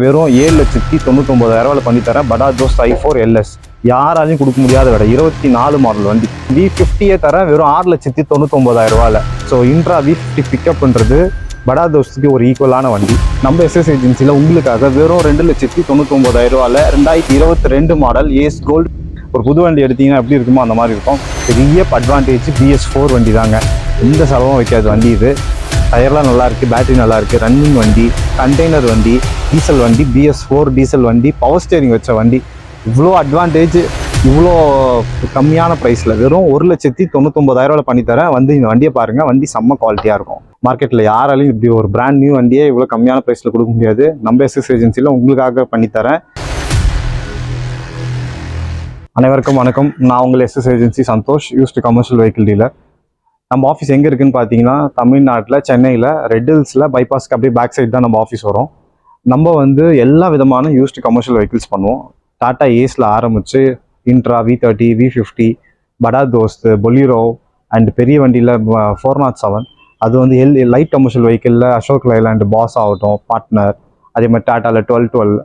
வெறும் ஏழு லட்சத்தி தொண்ணூத்தொம்பதாயிரம் ரூபாயில் பண்ணி தரேன். படாஜ் ஐ ஃபோர் எல்எஸ் யாராலையும் கொடுக்க முடியாத விட. இருபத்தி நாலு மாடல் வண்டி. வி ஃபிஃப்டியே தரேன். வெறும் ஆறு லட்சத்தி தொண்ணூத்தொம்பதாயிரம் ரூபாயில். ஸோ இன்ட்ரா வி ஃபிஃப்டி பண்ணுறது படா தோஸ்துக்கு ஒரு ஈக்குவலான வண்டி. நம்ம எஸ்எஸ் ஏஜென்சியில் உங்களுக்காக வெறும் ரெண்டு லட்சத்தி தொண்ணூத்தொம்பதாயிரம் ரூபாயில் ரெண்டாயிரத்தி இருபத்தி ரெண்டு மாடல் ஏஸ் கோல்டு ஒரு புது வண்டி எடுத்தீங்கன்னா எப்படி இருக்குமோ அந்த மாதிரி இருக்கும். பெரிய அட்வான்டேஜ் பிஎஸ் ஃபோர் வண்டி தாங்க. எந்த செலவும் வைக்காது வண்டி இது. டயர்லாம் நல்லா இருக்கு பேட்டரி நல்லா ரன்னிங் வண்டி கண்டெய்னர் வண்டி டீசல் வண்டி பிஎஸ் ஃபோர் டீசல் வண்டி பவர் ஸ்டேரிங் வச்ச வண்டி. இவ்வளோ அட்வான்டேஜ் இவ்வளோ கம்மியான ப்ரைஸில் வெறும் ஒரு லட்சத்தி தொண்ணூத்தொம்பதாயிரரூவாவில் பண்ணித்தரேன் வந்து இந்த வண்டியை பாருங்கள் வண்டி செம்ம குவாலிட்டியாக இருக்கும். மார்க்கெட்டில் யாராலையும் இப்படி ஒரு பிராண்ட் நியூ வண்டியே இவ்வளோ கம்மியான ப்ரைஸில் கொடுக்க முடியாது. நம்ம எஸ்எஸ் ஏஜென்சியில் உங்களுக்காக பண்ணித்தரேன் அனைவருக்கும் வணக்கம். நான் உங்கள் SS agency Santhosh used commercial vehicle dealer நம்ம ஆஃபீஸ் எங்கே இருக்குன்னு பார்த்தீங்கன்னா தமிழ்நாட்டில் சென்னையில் ரெட் ஹில்ஸில் பைபாஸ்க்கு அப்படியே பேக் சைடு தான் நம்ம ஆஃபீஸ் வரும். நம்ம வந்து எல்லா விதமான யூஸ்டு கமர்ஷியல் வெஹிக்கிள்ஸ் பண்ணுவோம். டாட்டா ஏஸில் ஆரம்பித்து Intra V thirty V fifty Bada Dost Bolero and பெரிய வண்டியில் ஃபோர் நாட் செவன் அது வந்து எல் லைட் கமர்ஷியல் வெஹிக்கிளில் அசோக் லைலாண்ட் பாஸ் ஆகட்டும் பார்ட்னர் அதே மாதிரி டாட்டாவில் டுவெல் டுவெல்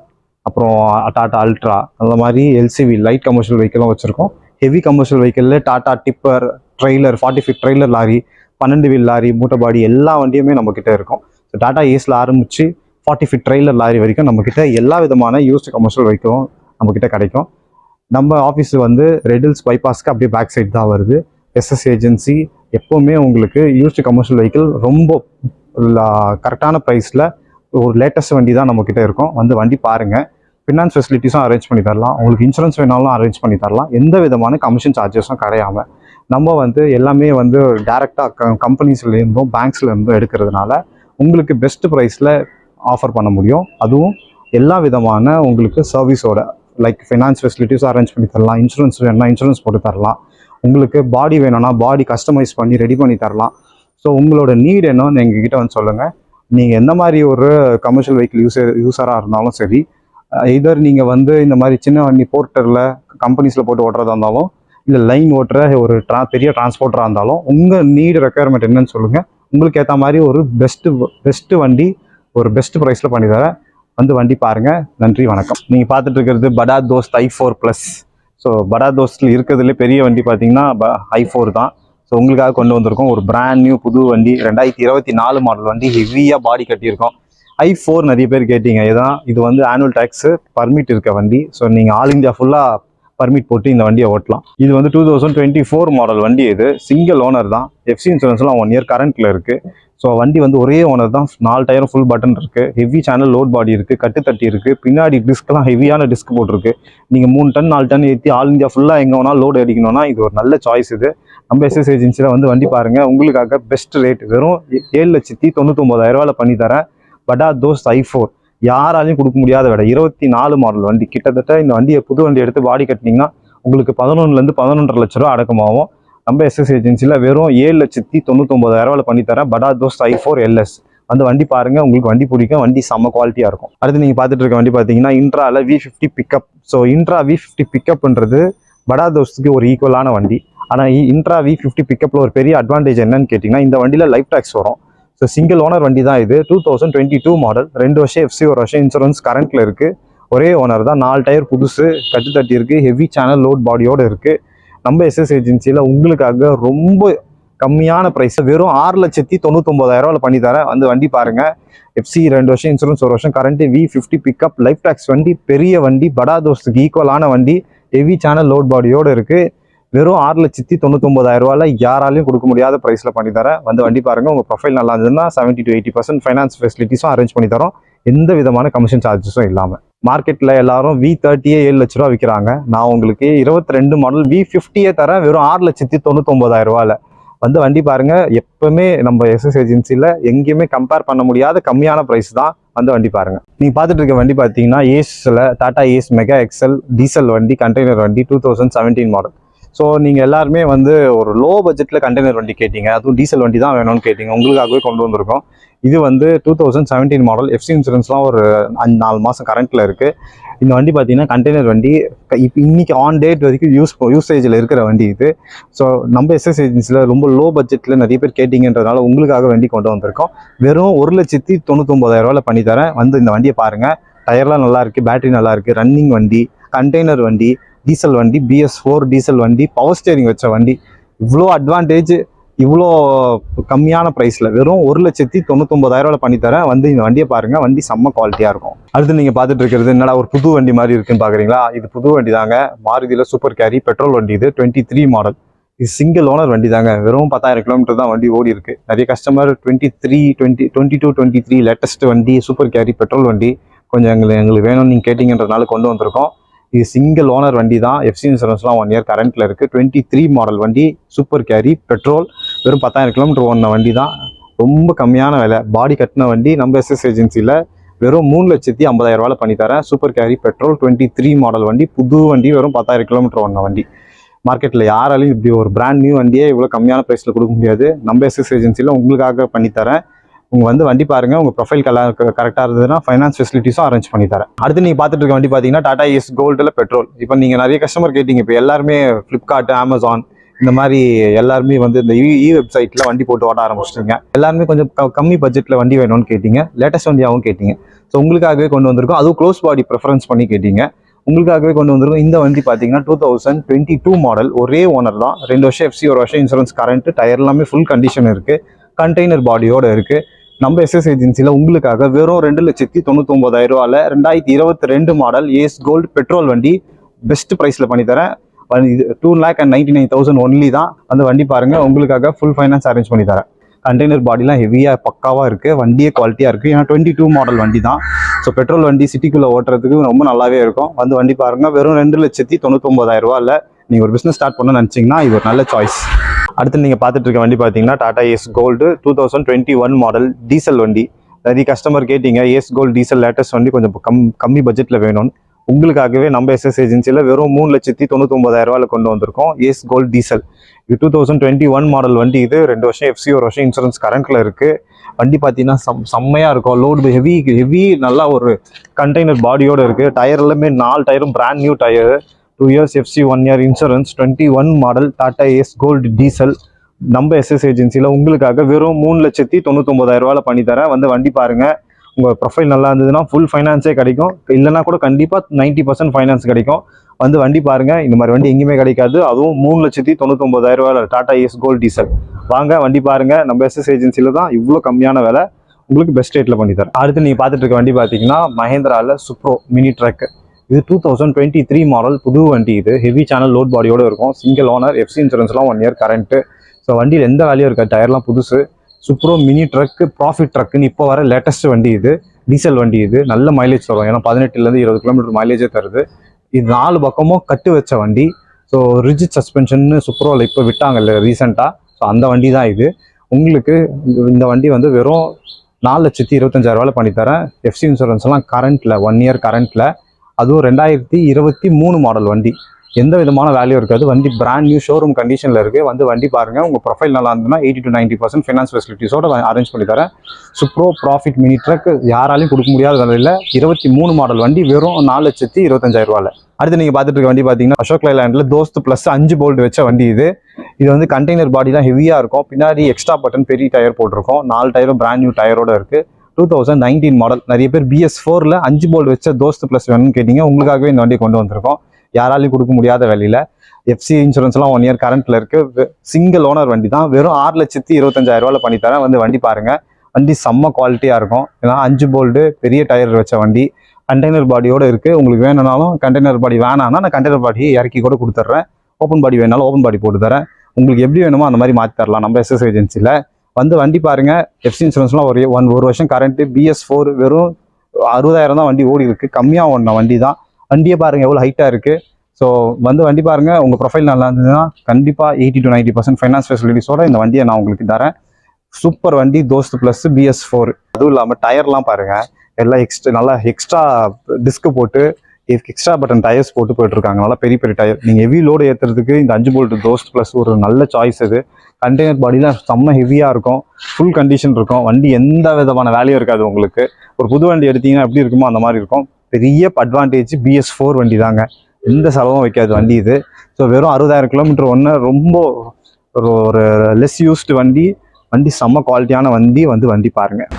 அப்புறம் டாட்டா அல்ட்ரா அந்த மாதிரி எல்சிவி லைட் கமர்ஷியல் வெஹிக்கிளும் வச்சுருக்கோம். Heavy commercial வெஹிக்கிளில் Tata tipper trailer forty five trailer lorry பன்னெண்டு வீல் லாரி மூட்டைபாடி எல்லா வண்டியுமே நம்மக்கிட்ட இருக்கும். ஸோ டாடா ஏஸில் ஆரம்பித்து ஃபார்ட்டி ஃபைவ் ட்ரெய்லர் லாரி வரைக்கும் நம்மக்கிட்ட எல்லா விதமான யூஸ்டு கமர்ஷியல் வெஹிக்கிளும் நம்மக்கிட்ட கிடைக்கும். நம்ம ஆஃபீஸ் வந்து ரெடில்ஸ் பைபாஸ்க்கு அப்படியே பேக் சைடு தான் வருது. எஸ்எஸ் ஏஜென்சி எப்போவுமே உங்களுக்கு யூஸ்டு கமர்ஷியல் வெஹிக்கிள் ரொம்ப கரெக்டான ப்ரைஸில் ஒரு லேட்டஸ்ட் வண்டி தான் நம்மக்கிட்ட இருக்கும். வந்து வண்டி பாருங்கள் ஃபினான்ஸ் ஃபெசிலிட்டிஸும் அரேஞ்ச் பண்ணி தரலாம். உங்களுக்கு இன்சூரன்ஸ் வேணாலும் அரேஞ்ச் பண்ணி தரலாம். எந்த விதமான கமிஷன் சார்ஜஸும் கிடையாமல் நம்ம வந்து எல்லாமே வந்து டேரெக்டாக கம்பெனிஸ்லேருந்தும் பேங்க்ஸ்லேருந்தும் எடுக்கிறதுனால உங்களுக்கு பெஸ்ட் ப்ரைஸில் ஆஃபர் பண்ண முடியும். அதுவும் எல்லா விதமான உங்களுக்கு சர்வீஸோட லைக் ஃபினான்ஸ் ஃபெசிலிட்டிஸ் அரேஞ்ச் பண்ணி தரலாம். இன்சூரன்ஸ் வேணும்னா இன்சூரன்ஸ் போட்டு தரலாம். உங்களுக்கு பாடி வேணும்னா பாடி கஸ்டமைஸ் பண்ணி ரெடி பண்ணி தரலாம். ஸோ உங்களோட நீட் என்னன்னு எங்ககிட்ட வந்து சொல்லுங்கள் நீங்கள் எந்த மாதிரி ஒரு கமர்ஷியல் வெஹிக்கிள் யூஸர் யூஸராக இருந்தாலும் சரி இதர் நீங்கள் வந்து இந்த மாதிரி சின்ன வண்டி போர்ட்டரில் கம்பெனிஸில் போட்டு ஓட்டுறதா இருந்தாலும் இல்லை லைன் ஓட்டுற ஒரு ட்ரா பெரிய டிரான்ஸ்போர்ட்டராக இருந்தாலும் உங்கள் நீடு ரெக்குயர்மெண்ட் என்னன்னு சொல்லுங்கள் உங்களுக்கு ஏற்ற மாதிரி ஒரு பெஸ்ட்டு பெஸ்ட்டு வண்டி ஒரு பெஸ்ட்டு ப்ரைஸில் பண்ணி தரேன் வந்து வண்டி பாருங்கள் நன்றி வணக்கம். நீங்கள் பார்த்துட்டு இருக்கிறது Bada Dost I four plus so Bada தோஸ்தில் இருக்கிறதுலே பெரிய வண்டி பார்த்தீங்கன்னா ஐ ஃபோர் தான். ஸோ உங்களுக்காக கொண்டு வந்திருக்கோம் ஒரு பிராண்ட் நியூ புது வண்டி. ரெண்டாயிரத்தி இருபத்தி நாலு மாடல் வண்டி ஹெவியாக பாடி கட்டியிருக்கோம். ஐ ஃபோர் நிறைய பேர் கேட்டீங்க. இதுதான் இது வந்து ஆனுவல் டேக்ஸு பர்மிட் இருக்க வண்டி. ஸோ நீங்கள் ஆல் இந்தியா ஃபுல்லாக பர்மிட் போட்டு இந்த வண்டியை ஓட்டலாம். இது வந்து two thousand twenty four model வண்டி இது. சிங்கிள் ஓனர் தான். எஃப்சி இன்சூரன்ஸ்லாம் ஒன் இயர் கரண்ட்டில் இருக்குது ஸோ வண்டி வந்து ஒரே ஓனர் தான். நாலு டயரும் ஃபுல் பட்டன் இருக்குது ஹெவி சேனல் லோட் பாடி இருக்குது கட்டு தட்டி இருக்குது பின்னாடி டிஸ்க்லாம் ஹெவியான டிஸ்க் போட்டிருக்கு. நீங்கள் மூணு டன் நாலு டன் ஏற்றி ஆல் இந்தியா ஃபுல்லாக எங்கே வேணாலும் லோடு அடிக்கணும்னா இது ஒரு நல்ல சாய்ஸ் இது. நம்ம எஸ்எஸ் ஏஜென்சியில் வந்து வண்டி பாருங்கள் உங்களுக்காக பெஸ்ட் ரேட் வெறும் ஏழு லட்சத்தி தொண்ணூத்தொம்பதாயிரம் பண்ணி தரேன். படா தோஸ் ஐ ஃபோர் யாராலையும் கொடுக்க முடியாத விட இருபத்தி நாலு மாடல் வண்டி. கிட்டத்தட்ட இந்த வண்டியை புது வண்டி எடுத்து பாடி கட்டினீங்கன்னா உங்களுக்கு பதினொன்றுலேருந்து பதினொன்றரை லட்ச ரூபா அடக்கமாகும். நம்ம எஸ்எஸ் ஏஜென்சியில் வெறும் ஏழு லட்சத்தி தொண்ணூத்தொம்பதாயிரம் பண்ணித்தரேன் பண்ணி படா தோஸ் ஐ ஃபோர் எல்எஸ் அந்த வண்டி பாருங்கள் உங்களுக்கு வண்டி பிடிக்கும் வண்டி செம்ம குவாலிட்டியாக இருக்கும். அடுத்து நீங்கள் பார்த்துட்டு இருக்க வண்டி பார்த்தீங்கன்னா இன்ட்ராவில் V fifty pickup so Intra V fifty பிக்கப்ன்றது Bada தோஸ்துக்கு ஒரு ஈக்குவலான வண்டி. ஆனால் இன்ட்ரா வி ஃபிஃப்டி பிக்கப்பில் ஒரு பெரிய அட்வான்டேஜ் என்னன்னு கேட்டிங்கன்னா இந்த வண்டியில் லைஃப் டேக்ஸ் வரும். ஸோ சிங்கிள் ஓனர் வண்டி தான் இது. Two thousand twenty two model ரெண்டு வருஷம் எஃப்சி ஒரு வருஷம் இன்சூரன்ஸ் கரண்ட்டில் இருக்குது ஒரே ஓனர் தான். நாலு டயர் புதுசு கட்டு தட்டி இருக்குது ஹெவி சேனல் லோட் பாடியோடு இருக்குது நம்ம எஸ்எஸ் ஏஜென்சியில் உங்களுக்காக ரொம்ப கம்மியான ப்ரைஸ் வெறும் ஆறு லட்சத்தி தொண்ணூத்தொம்பதாயிரம் பண்ணி தரேன். வந்து வண்டி பாருங்கள் எஃப்சி ரெண்டு வருஷம் இன்சூரன்ஸ் ஒரு வருஷம் current V fifty pickup life tax வண்டி பெரிய வண்டி படா தோஸ்துக்கு ஈக்குவலான வண்டி ஹெவி சேனல் லோட் பாடியோடு இருக்குது வெறும் ஆறு லட்சத்தி தொண்ணூத்தொம்பதாயிரம் ரூபாயில் யாராலையும் கொடுக்க முடியாத ப்ரைஸில் பண்ணி தரேன். வந்து வண்டி பாருங்க உங்கள் ப்ரொஃபைல் நல்லா இருந்ததுன்னா seventy to eighty percent finance ஃபெசிலிட்டிஸும் arrange பண்ணி தரோம். எந்த விதமான கமிஷன் சார்ஜஸும் இல்லாமல் மார்க்கெட்டில் எல்லாரும் வி தேர்ட்டியே ஏழு லட்ச ரூபா விற்கிறாங்க நான் உங்களுக்கு இருபத்தி ரெண்டு மாடல் வி ஃபிஃப்டியே தரேன் வெறும் ஆறு லட்சத்தி தொண்ணூத்தொம்பதாயிரம் வந்து வண்டி பாருங்க எப்பவுமே நம்ம எஸ்எஸ் ஏஜென்சியில் எங்கேயுமே கம்பேர் பண்ண முடியாத கம்மியான ப்ரைஸ் தான் வந்து வண்டி பாருங்க. நீங்க பார்த்துட்டு இருக்க வண்டி பார்த்தீங்கன்னா ஏஸ்ல Tata Ace Mega XL diesel வண்டி கண்டெய்னர் வண்டி two thousand seventeen model so நீங்கள் எல்லாருமே வந்து ஒரு லோ பட்ஜெட்டில் கண்டெய்னர் வண்டி கேட்டீங்க. அதுவும் டீசல் வண்டி தான் வேணும்னு கேட்டீங்க. உங்களுக்காகவே கொண்டு வந்திருக்கோம். இது வந்து two thousand seventeen model FC இன்சூரன்ஸ்லாம் ஒரு அஞ்சு நாலு மாதம் கரண்ட்டில் இருக்குது இந்த வண்டி பார்த்தீங்கன்னா கண்டெய்னர் வண்டி இப்போ இன்னைக்கு ஆன் டேட் வரைக்கும் யூஸ் யூசேஜில் இருக்கிற வண்டி இது. ஸோ நம்ம எஸ்எஸ் ஏஜென்சியில் ரொம்ப லோ பட்ஜெட்டில் நிறைய பேர் கேட்டிங்கன்றதுனால உங்களுக்காக வண்டி கொண்டு வந்திருக்கோம். வெறும் ஒரு லட்சத்தி தொண்ணூத்தொம்பதாயிரரூவாவில் பண்ணித்தரேன் பண்ணி தரேன். வந்து இந்த வண்டியை பாருங்கள் டயர்லாம் நல்லா இருக்கு பேட்டரி நல்லா ரன்னிங் வண்டி கண்டெய்னர் வண்டி டீசல் வண்டி பிஎஸ் ஃபோர் டீசல் வண்டி பவர் ஸ்டேரிங் வச்ச வண்டி. இவ்வளோ அட்வான்டேஜ் இவ்வளோ கம்மியான ப்ரைஸில் வெறும் ஒரு லட்சத்தி தொண்ணூத்தொம்பதாயிரூவால பண்ணித்தரேன் வந்து இந்த வண்டியை பாருங்கள் வண்டி செம்ம குவாலிட்டியாக இருக்கும். அடுத்து நீங்கள் பார்த்துட்டு இருக்கிறது என்னடா ஒரு புது வண்டி மாதிரி இருக்குன்னு பார்க்குறீங்களா இது புது வண்டி தாங்க. மாருதியில் சூப்பர் கேரி பெட்ரோல் வண்டி இது. டுவெண்ட்டி த்ரீ மாடல் இது சிங்கிள் ஓனர் வண்டி தாங்க. வெறும் பத்தாயிரம் கிலோமீட்டர் தான் வண்டி ஓடி இருக்கு. நிறைய customer twenty three twenty twenty two twenty three latest வண்டி சூப்பர் கேரி பெட்ரோல் வண்டி. கொஞ்சம் எங்களுக்கு எங்களுக்கு வேணும்னு நீங்கள் கேட்டிங்கன்றதுனால கொண்டு வந்திருக்கோம். இது சிங்கிள் ஓனர் வண்டி தான் எஃப்சி இன்சூரன்ஸ்லாம் ஒன் இயர் கரண்ட்டில் இருக்குது டுவெண்ட்டி த்ரீ மாடல் வண்டி சூப்பர் கேரி பெட்ரோல் வெறும் பத்தாயிரம் கிலோமீட்டர் ஓடின வண்டி தான் ரொம்ப கம்மியான விலை. பாடி கட்டின வண்டி நம்ம எஸ்எஸ் ஏஜென்சியில் வெறும் மூணு லட்சத்தி ஐம்பதாயிரம் ரூபாய் பண்ணி தரேன். Super Carry petrol twenty three model வண்டி புது வண்டி வெறும் பத்தாயிரம் கிலோமீட்டர் ஓடின வண்டி. மார்க்கெட்டில் யாராலையும் இப்படி ஒரு பிராண்ட் நியூ வண்டியே இவ்வளோ கம்மியான ப்ரைஸில் கொடுக்க முடியாது. நம்ம எஸ்எஸ் ஏஜென்சியில் உங்களுக்காக பண்ணித்தரேன் உங்கள் வந்து வண்டி பாருங்கள் உங்கள் ப்ரொஃபைல் கலர் கரெக்டாக இருந்ததுன்னா ஃபைனான்ஸ் ஃபெசிலிட்டிஸும் அரேஞ்ச் பண்ணி தரேன். அடுத்து நீங்கள் பார்த்துட்டு இருக்க வண்டி பார்த்தீங்கன்னா டாடா எஸ் கோல்டில் பெட்ரோல் இப்போ நீங்கள் நிறைய கஸ்டமர் கேட்டீங்க இப்போ எல்லாருமே ஃப்ளிப்கார்ட் அமேசான் இந்த மாதிரி எல்லாருமே வந்து இந்த e- இ வெப்சைட்டில் வண்டி போட்டு ஓட ஆரம்பிச்சிட்டீங்க. எல்லாருமே கொஞ்சம் க- கம்மி பட்ஜெட்டில் வண்டி வேணும்னு கேட்டிங்க. லேட்டஸ்ட் வண்டியாகவும் கேட்டிங்க. ஸோ உங்களுக்காகவே கொண்டு வந்திருக்கோம். அதுவும் க்ளோஸ் பாடி ப்ரிஃபரன்ஸ் பண்ணி கேட்டிங்க. உங்களுக்காகவே கொண்டு வந்திருக்கோம். இந்த வண்டி பார்த்தீங்கன்னா two thousand twenty two model ஒரே ஓனர் தான். ரெண்டு வருஷம் எஃப்சி ஒரு வருஷம் இன்சூரன்ஸ் கரண்ட் டயர் எல்லாமே ஃபுல் கண்டிஷன் இருக்குது கண்டெய்னர் பாடியோட இருக்குது நம்ம எஸ்எஸ் ஏஜென்சியில் உங்களுக்காக வெறும் ரெண்டு லட்சத்தி தொண்ணூத்தொம்பதாயிரம் ரூபாயில் ரெண்டாயிரத்தி இருபத்தி ரெண்டு மாடல் ஏஸ் கோல்டு பெட்ரோல் வண்டி பெஸ்ட் ப்ரைஸில் பண்ணித்தரேன். வண்டி இது two lakh and ninety nine thousand only தான். அந்த வண்டி பாருங்கள் உங்களுக்காக ஃபுல் ஃபைனான்ஸ் அரேஞ்ச் பண்ணி தரேன். கண்டெய்னர் பாடிலாம் ஹெவியாக பக்காவாக இருக்குது வண்டியே குவாலிட்டியாக இருக்குது ஏன்னா டுவெண்ட்டி டூ மாடல் வண்டி தான். ஸோ பெட்ரோல் வண்டி சிட்டிக்குள்ளே ஓட்டுறதுக்கு ரொம்ப நல்லாவே இருக்கும். வந்து வண்டி பாருங்க வெறும் ரெண்டு லட்சத்தி தொண்ணூத்தொம்பதாயிரம் ரூபாயில் நீங்கள் ஒரு பிஸ்னஸ் ஸ்டார்ட் பண்ண நினச்சிங்கன்னா இது ஒரு நல்ல சாய்ஸ் அடுத்து நீங்கள் பார்த்துட்டு இருக்க வண்டி பார்த்தீங்கன்னா Tata Ace Gold two thousand twenty one model diesel வண்டி. நிறைய கஸ்டமர் கேட்டீங்க ஏஸ் கோல்டு டீசல் லேட்டஸ்ட் வண்டி கொஞ்சம் கம் கம்மி பட்ஜெட்டில் வேணும்னு. உங்களுக்காகவே நம்ம எஸ்எஸ் ஏஜென்சியில் வெறும் மூணு லட்சத்தி தொண்ணூத்தொம்பதாயிரம் கொண்டு வந்திருக்கோம் ஏஸ் கோல்டு டீசல் இது two thousand twenty one model வண்டி இது. ரெண்டு வருஷம் எஃப்சி ஒரு வருஷம் இன்சூரன்ஸ் கரண்ட்டில் இருக்குது வண்டி பார்த்தீங்கன்னா செம் செம்மையாக இருக்கும். லோடு ஹெவி ஹெவி நல்லா ஒரு கண்டெய்னர் பாடியோடு இருக்குது டயர் எல்லாமே நாலு டயரும் brand new tyre two years FC one year insurance twenty one model Tata Ace Gold diesel நம்ம எஸ்எஸ் ஏஜென்சியில் உங்களுக்காக வெறும் மூணு லட்சத்தி தொண்ணூத்தொம்பதாயிரம் ரூபாயில பண்ணித்தரேன் வந்து வண்டி பாருங்கள் உங்கள் ப்ரொஃபைல் நல்லா இருந்ததுன்னா ஃபுல் ஃபைனான்ஸே கிடைக்கும். இல்லைன்னா கூட கண்டிப்பாக நைன்ட்டி பர்சன்ட் ஃபைனான்ஸ் கிடைக்கும். வந்து வண்டி பாருங்க. இந்த மாதிரி வண்டி எங்கேயுமே கிடைக்காது. அதுவும் மூணு லட்சத்தி தொண்ணூத்தொம்பதாயிரம் ரூபாயில டாடா ஏஸ் கோல்டு டீசல் வாங்க வண்டி பாருங்கள் நம்ம எஸ்எஸ் ஏஜென்சியில் தான் இவ்வளோ கம்மியான விலை. உங்களுக்கு பெஸ்ட் ரேட்டில் பண்ணித்தரேன் அடுத்து நீங்கள் பார்த்துட்டு இருக்க வண்டி பார்த்தீங்கன்னா மஹேந்திராவில் சுப்ரோ மினி ட்ரக்கு இது two thousand twenty three model புது வண்டி இது. ஹெவி சேனல் லோட் பாடியோட இருக்கும். சிங்கிள் ஓனர் எஃப்சி இன்சூரன்ஸ்லாம் ஒன் இயர் கரண்ட்டு ஸோ வண்டியில் எந்த வேலையும் இருக்காது. டயர்லாம் புதுசு. சுப்ரோ மினி ட்ரக்கு ப்ராஃபிட் ட்ரக்குன்னு இப்போ வர லேட்டஸ்ட் வண்டி இது. டீசல் வண்டி இது. நல்ல மைலேஜ் தரும். ஏன்னா பதினெட்டுலேருந்து இருபது கிலோமீட்டர் மைலேஜே தருது. இது நாலு பக்கமும் கட்டு வச்ச வண்டி. ஸோ ரிஜிட் சஸ்பென்ஷன்னு சுப்ரோவில் இப்போ விட்டாங்கல்ல ரீசெண்டாக ஸோ அந்த வண்டி தான் இது. உங்களுக்கு இந்த- இந்த வண்டி வந்து வெறும் நாலு லட்சத்தி இருபத்தஞ்சாயிரம் ரூபாயில் பண்ணித்தரேன். எஃப்சி இன்சூரன்ஸ்லாம் கரண்ட்டில் ஒன் இயர் கரண்ட்டில் அதுவும் ரெண்டாயிரத்தி இருபத்தி மூணு மாடல் வண்டி. எந்த விதமான வேல்யூ இருக்காது. வண்டி பிராண்ட் நியூ ஷோரூம் கண்டிஷனில் இருக்குது வந்து வண்டி பாருங்கள் உங்கள் ப்ரொஃபைல் நல்லா இருந்ததுன்னா eighty to ninety percent finance ஃபெசிலிட்டிஸோட arrange பண்ணி தரேன். சுப்ரோ ப்ராஃபிட் மினி ட்ரக் யாராலையும் கொடுக்க முடியாத விலையில் இருபத்தி மூணு மாடல் வண்டி வெறும் நாலு லட்சத்தி இருபத்தஞ்சாயிரம் ரூபாயில். அடுத்து நீங்கள் பார்த்துட்டு இருக்க வண்டி பார்த்தீங்கன்னா அசோக் லைலாண்டில் தோஸ்த் ப்ளஸ் அஞ்சு போல்ட் வச்ச வண்டி இது. இது வந்து கண்டெய்னர் பாடி தான் ஹெவியாக இருக்கும். பின்னாடி எக்ஸ்ட்ரா பட்டன் பெரிய டயர் போட்டிருக்கோம். நாலு டயரும் பிராண்ட் நியூ டயரோட இருக்குது டூ தௌசண்ட் நைன்டீன் மாடல் நிறைய பேர் பிஎஸ் ஃபோரில் அஞ்சு போல்ட் வச்ச தோஸ்த் ப்ளஸ் வேணும்னு கேட்டீங்க. உங்களுக்காகவே இந்த வண்டி கொண்டு வந்திருக்கோம். யாராலையும் கொடுக்க முடியாத வேலையில். எஃப்சி இன்சூரன்ஸ்லாம் ஒன் இயர் கரண்ட்டில் இருக்குது சிங்கிள் ஓனர் வண்டி தான் வெறும் ஆறு லட்சத்தி இருபத்தஞ்சாயிரம் பண்ணித்தரேன் வந்து வண்டி பாருங்கள் வண்டி செம்ம குவாலிட்டியாக இருக்கும். ஏன்னா அஞ்சு போல்டு பெரிய டயர் வச்ச வண்டி. கண்டெய்னர் பாடியோடு இருக்குது உங்களுக்கு வேணும்னாலும் கண்டெய்னர் பாடி வேணாம்னா நான் கண்டெய்னர் பாடி இறக்கி கூட கொடுத்துட்றேன் ஓப்பன் பாடி வேணாலும் ஓப்பன் பாடி போட்டு தரேன். உங்களுக்கு எப்படி வேணுமோ அந்த மாதிரி மாற்றி தரலாம். நம்ம எஸ்எஸ் ஏஜென்சியில் வந்து வண்டி பாருங்க. எஃப்சி இன்சூரன்ஸ்லாம் ஒரு ஒன் ஒரு வருஷம் கரண்ட் பிஎஸ் ஃபோர் வெறும் அறுபதாயிரம் தான் வண்டி ஓடி இருக்கு. கம்மியாக ஓடின வண்டி தான் வண்டியை பாருங்க எவ்வளோ ஹைட்டாக இருக்கு. ஸோ வந்து வண்டி பாருங்க உங்க ப்ரொஃபைல் நல்லா இருந்ததுன்னா கண்டிப்பாக eighty to ninety percent finance ஃபெசிலிட்டிஸோட இந்த வண்டியை நான் உங்களுக்கு தரேன். சூப்பர் வண்டி தோஸ்த் ப்ளஸ் பிஎஸ் ஃபோர் அதுவும் இல்லாமல் டயர்லாம் பாருங்க. எல்லாம் எக்ஸ்ட்ரா நல்லா எக்ஸ்ட்ரா டிஸ்க் போட்டு எக்ஸ்ட்ரா பட்டன் டயர்ஸ் போட்டு போயிட்டு இருக்காங்க நல்லா பெரிய பெரிய டயர் நீங்கள் ஹெவி லோடு ஏற்றுறதுக்கு இந்த அஞ்சு போல்ட் தோஸ்ட் ப்ளஸ் ஒரு நல்ல சாய்ஸ் இது. கண்டெய்னர் பாடிலாம் செம்ம ஹெவியாக இருக்கும். ஃபுல் கண்டிஷன் இருக்கும். வண்டி எந்த விதமான வேலையும் இருக்காது உங்களுக்கு. ஒரு புது வண்டி எடுத்தீங்கன்னா எப்படி இருக்குமோ அந்த மாதிரி இருக்கும். பெரிய அட்வான்டேஜ் பிஎஸ் ஃபோர் வண்டி தாங்க. எந்த செலவும் வைக்காது வண்டி இது. ஸோ வெறும் அறுபதாயிரம் கிலோமீட்டர் ஒன்று ரொம்ப ஒரு ஒரு லெஸ் யூஸ்டு வண்டி. வண்டி செம்ம குவாலிட்டியான வண்டி வந்து வண்டி பாருங்கள்